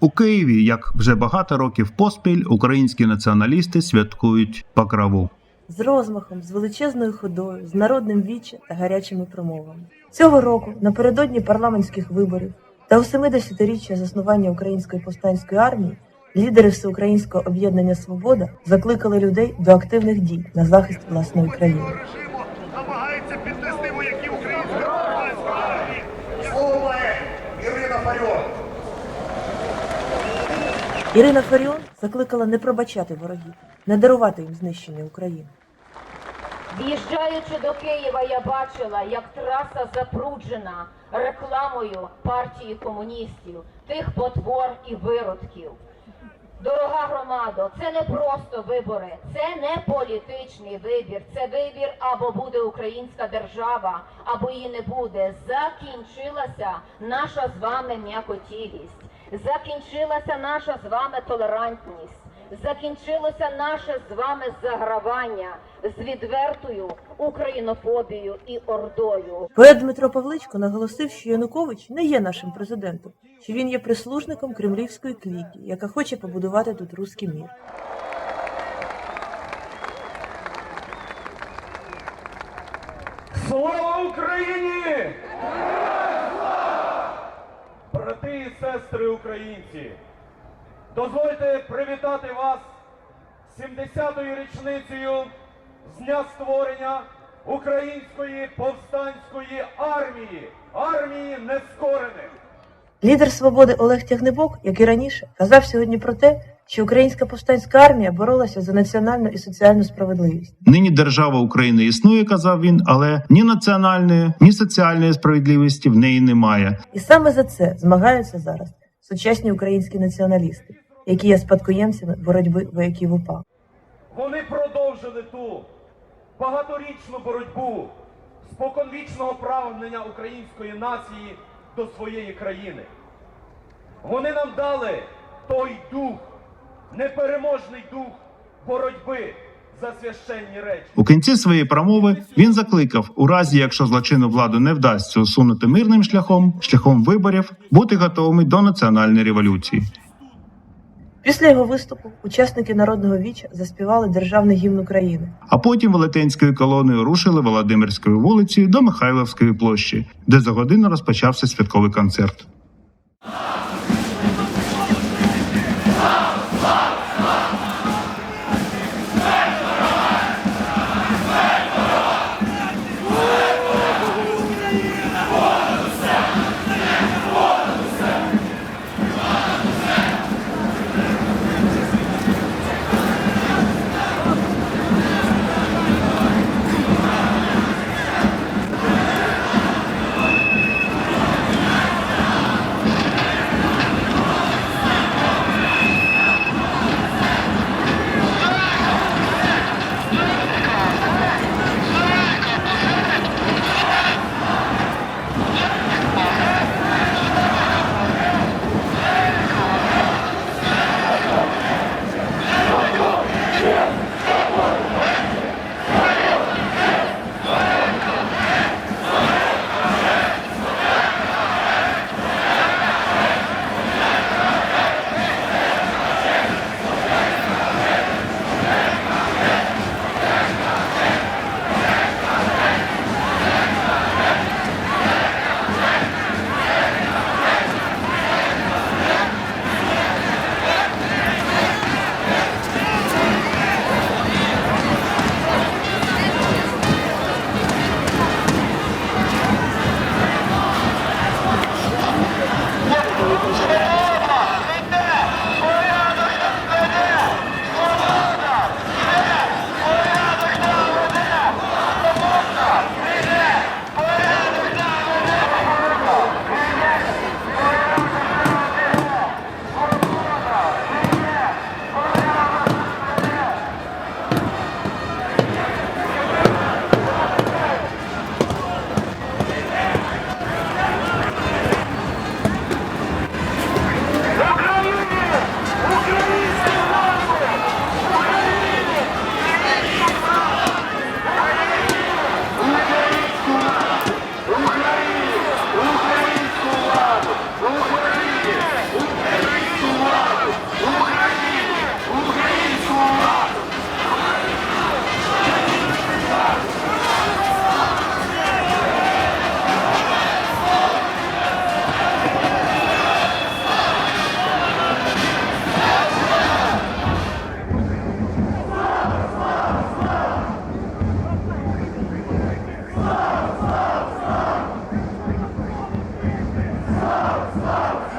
У Києві, як вже багато років поспіль, українські націоналісти святкують Покрову. з розмахом, з величезною ходою, з народним віччям та гарячими промовами. Цього року, напередодні парламентських виборів та у 70-річчя заснування Української повстанської армії, лідери Всеукраїнського об'єднання Свобода закликали людей до активних дій на захист власної країни. режиму намагається піднести вояків української повстанської армії. Слово має Ірина Фаріон. Ірина Фаріон закликала не пробачати ворогів, не дарувати їм знищення України. В'їжджаючи до Києва, я бачила, як траса запруджена рекламою партії комуністів, тих потвор і виродків. Дорога громадо, це не просто вибори, це не політичний вибір, це вибір або буде українська держава, або її не буде. Закінчилася наша з вами м'якотілість, закінчилася наша з вами толерантність. Закінчилося наше з вами загравання з відвертою українофобією і ордою. Поет Дмитро Павличко наголосив, що Янукович не є нашим президентом, що він є прислужником кремлівської кліки, яка хоче побудувати тут руський мір. Слава Україні! Брати і сестри українці, дозвольте привітати вас з 70-ю річницею з дня створення Української повстанської армії, армії нескорених. Лідер свободи Олег Тягнебок, як і раніше, казав сьогодні про те, що українська повстанська армія боролася за національну і соціальну справедливість. Нині держава України існує, казав він, але ні національної, ні соціальної справедливості в неї немає. І саме за це змагаються зараз сучасні українські націоналісти, які є спадкоємцями боротьби вояків УПА. Вони продовжили ту багаторічну боротьбу споконвічного прагнення української нації до своєї країни. Вони нам дали той дух, непереможний дух боротьби за священні речі. У кінці своєї промови він закликав, у разі якщо злочинну владу не вдасться усунути мирним шляхом, шляхом виборів, бути готовими до національної революції. Після його виступу учасники народного віча заспівали державний гімн України. А потім велетенською колоною рушили Володимирською вулицею до Михайловської площі, де за годину розпочався святковий концерт. Oh,